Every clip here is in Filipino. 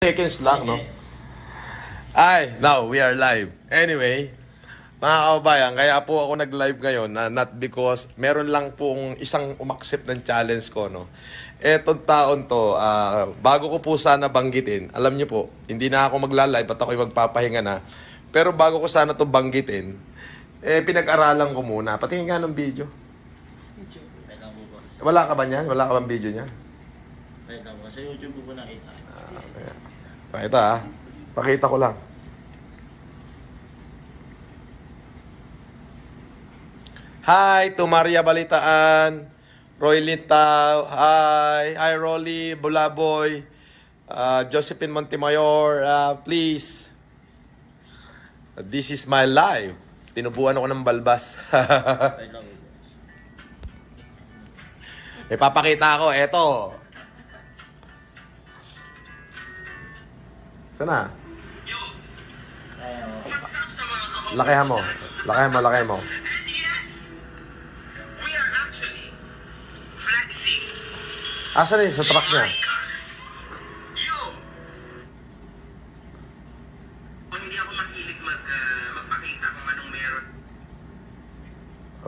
seconds lang, no? Ay, now, we are live. Anyway, mga kababayan, kaya po ako nag-live ngayon, na not because meron lang pong isang umaksip ng challenge ko, no? Etong taon to, ah, bago ko po sana banggitin, alam niyo po, hindi na ako magla-live at ako'y magpapahinga na. Pero bago ko sana to banggitin, eh, pinag-aralan ko muna. Patingin nga ng video. Wala ka ba niyan? Wala ka bang video niyan? Teka. Sa YouTube po nakita. Pakita ah. Pakita ko lang. Hi to Maria Balitaan, Roy Lintao, hi, hi Rolly, Bulaboy, uh, Josephine Montemayor, uh, please. This is my life. Tinubuan ako ng balbas. Ipapakita ko, eto. Sana? Lakihan mo. Lakihan mo, lakihan mo. And yes, we are actually flexing Asan yun sa truck niya? ah, magpakita kung anong meron.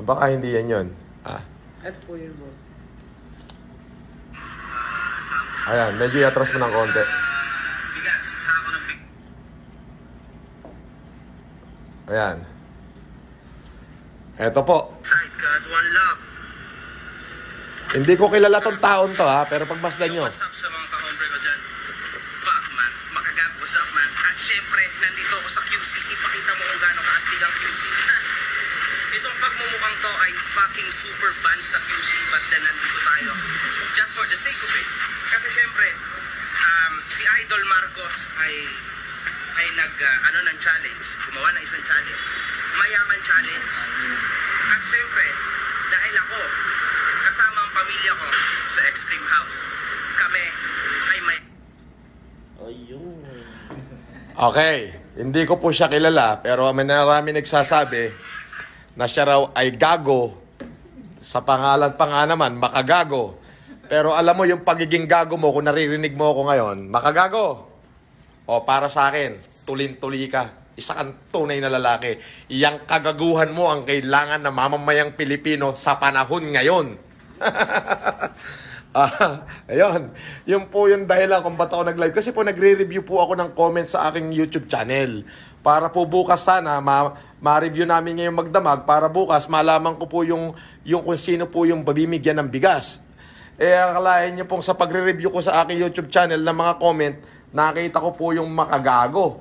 Baka hindi yan yun. Ah. Ito po yun, boss. Ayan, medyo iatras mo ng konti. Bigas, sa ako ng big Ayan. Eto po. side cause one love. Hindi ko kilala tong taon to ha, pero pagmasdan nyo. What's up sa mga kahombre ko dyan? Fuck man, makagag, what's up man? At syempre, nandito ako sa QC. Ipakita mo kung gaano kaastig ang QC. Itong pagmumukhang to ay fucking super band sa QC but then nandito tayo just for the sake of it. Kasi syempre, um, si Idol Marcos ay ay nag uh, ano ng challenge, gumawa ng isang challenge. Mayaman challenge. At syempre, dahil ako, kasama ang pamilya ko sa Extreme House, kami ay may Ayun. Okay, hindi ko po siya kilala, pero may narami nagsasabi na siya raw ay gago. Sa pangalan pa nga naman, makagago. Pero alam mo yung pagiging gago mo, kung naririnig mo ako ngayon, makagago. O para sa akin, tulin-tuli ka. Isa kang tunay na lalaki. Iyang kagaguhan mo ang kailangan ng mamamayang Pilipino sa panahon ngayon. ah, ayun. Yun po yung dahilan kung ba't ako nag-live. Kasi po nagre-review po ako ng comments sa aking YouTube channel. Para po bukas sana, ma- ma-review namin ngayong magdamag. Para bukas, malaman ko po yung, yung kung sino po yung babimigyan ng bigas. Eh, akalain niyo pong sa pagre-review ko sa aking YouTube channel ng mga comment, nakita ko po yung makagago.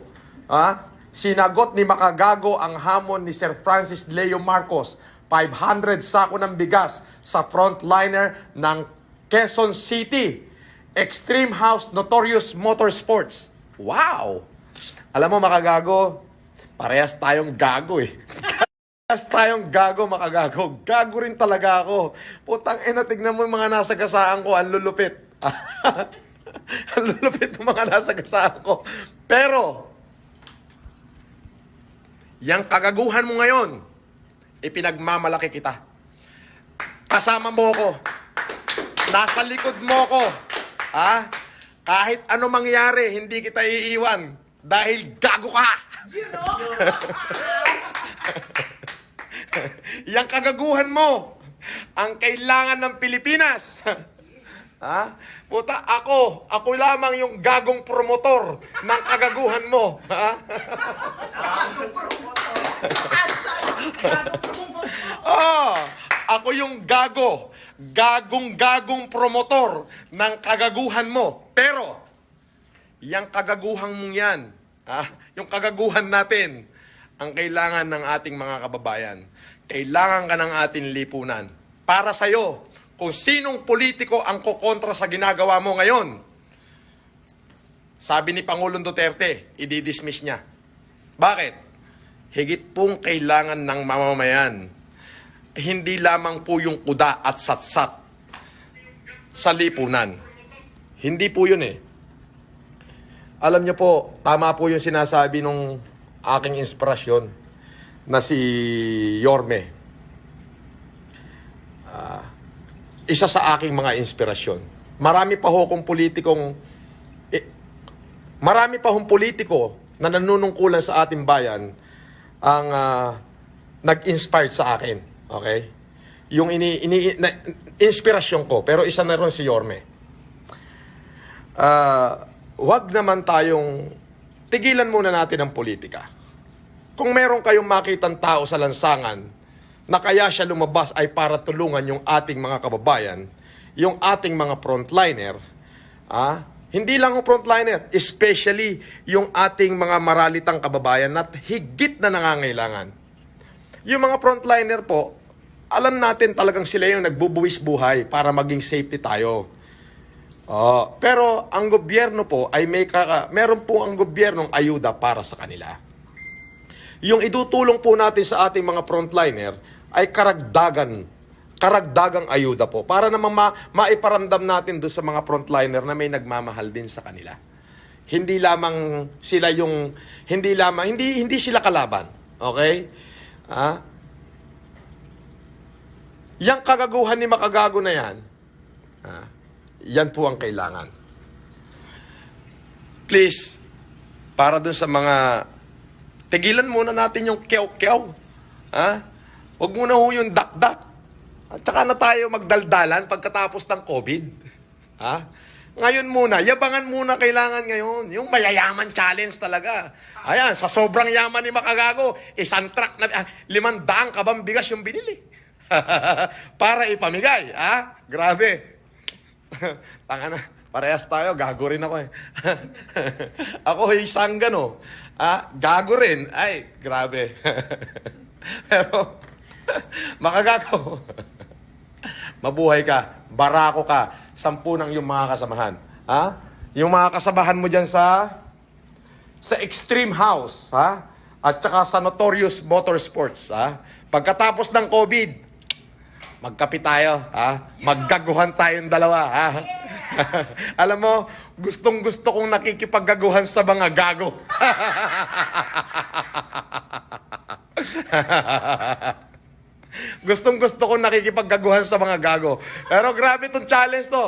Ha? Sinagot ni Makagago ang hamon ni Sir Francis Leo Marcos. 500 sako ng bigas sa frontliner ng Quezon City. Extreme House Notorious Motorsports. Wow! Alam mo, Makagago, parehas tayong gago eh. Parehas tayong gago, makagago. Gago rin talaga ako. Putang ina, tignan mo yung mga nasa gasaan ko, ang lulupit. ang lulupit ng mga nasa gasaan ko. Pero, yang kagaguhan mo ngayon, ipinagmamalaki kita. Kasama mo ko. Nasa likod mo ko. Ha? Kahit ano mangyari, hindi kita iiwan. Dahil gago ka. Yang kagaguhan mo, ang kailangan ng Pilipinas. ha? Puta, ako, ako lamang yung gagong promotor ng kagaguhan mo. Ha? oh, ako yung gago, gagong-gagong promotor ng kagaguhan mo. Pero, yung kagaguhan mong yan, ah, yung kagaguhan natin, ang kailangan ng ating mga kababayan. Kailangan ka ng ating lipunan. Para sa'yo, kung sinong politiko ang kukontra sa ginagawa mo ngayon. Sabi ni Pangulong Duterte, i-dismiss niya. Bakit? Higit pong kailangan ng mamamayan. Hindi lamang po yung kuda at satsat sa lipunan. Hindi po yun eh. Alam niyo po, tama po yung sinasabi nung aking inspirasyon na si Yorme. Ah, isa sa aking mga inspirasyon. Marami pa ho kong politikong eh, marami pa hong politiko na nanunungkulan sa ating bayan ang ah, nag-inspired sa akin. Okay? Yung ini, ini na, inspirasyon ko, pero isa na rin si Yorme. Ah, wag naman tayong tigilan muna natin ang politika. Kung meron kayong makitang tao sa lansangan na kaya siya lumabas ay para tulungan yung ating mga kababayan, yung ating mga frontliner, ah, hindi lang ang frontliner, especially yung ating mga maralitang kababayan na higit na nangangailangan. Yung mga frontliner po, alam natin talagang sila yung nagbubuwis buhay para maging safety tayo. Oh, pero ang gobyerno po ay may kaka, meron po ang gobyernong ayuda para sa kanila. Yung idutulong po natin sa ating mga frontliner ay karagdagan, karagdagang ayuda po para naman ma, maiparamdam natin doon sa mga frontliner na may nagmamahal din sa kanila. Hindi lamang sila yung hindi lamang hindi hindi sila kalaban. Okay? Ah? Yang kagaguhan ni makagago na yan, ah, yan po ang kailangan. Please, para dun sa mga, tigilan muna natin yung kew-kew. Ha? Huwag muna ho yung dak-dak. At saka na tayo magdaldalan pagkatapos ng COVID. Ha? Ngayon muna, yabangan muna kailangan ngayon. Yung mayayaman challenge talaga. Ayan, sa sobrang yaman ni Makagago, isang truck na, ah, limandang kabang yung binili. Para ipamigay. Ha? Grabe. Tanga na. Parehas tayo, gago rin ako eh. ako isang gano. Ah, gago rin. Ay, grabe. Pero, makagago. Mabuhay ka, barako ka, sampu ng yung mga kasamahan. Ha? Yung mga kasamahan mo dyan sa sa Extreme House, ha? At saka sa Notorious Motorsports, ha? Pagkatapos ng COVID, magkapi tayo, ha? Maggaguhan tayong dalawa, ha? Alam mo, gustong gusto kong nakikipaggaguhan sa mga gago. Gustong gusto kong nakikipaggaguhan sa mga gago. Pero grabe tong challenge to.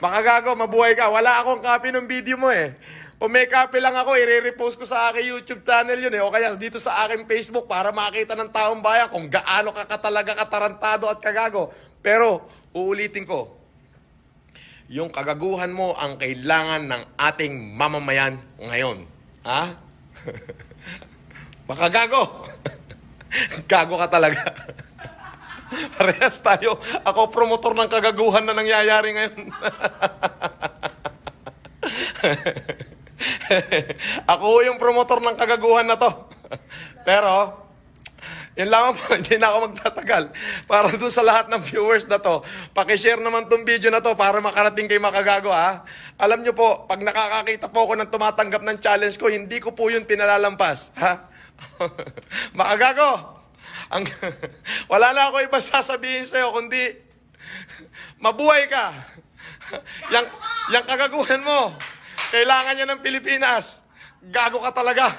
Mga gago, mabuhay ka. Wala akong copy ng video mo eh. Kung may copy lang ako, i-repost ko sa aking YouTube channel yun eh. O kaya dito sa aking Facebook para makita ng taong bayan kung gaano ka katalaga katarantado at kagago. Pero, uulitin ko, yung kagaguhan mo ang kailangan ng ating mamamayan ngayon. Ha? Baka gago. gago ka talaga. Parehas tayo. Ako promotor ng kagaguhan na nangyayari ngayon. Ako yung promotor ng kagaguhan na to. Pero, yun lang po, hindi na ako magtatagal. Para doon sa lahat ng viewers na to, pakishare naman tong video na to para makarating kay Makagago ha. Alam nyo po, pag nakakakita po ako ng tumatanggap ng challenge ko, hindi ko po yun pinalalampas. Ha? Makagago! Ang, wala na ako iba sasabihin sa'yo, kundi mabuhay ka. yang, yang kagaguhan mo, kailangan niya ng Pilipinas. Gago ka talaga.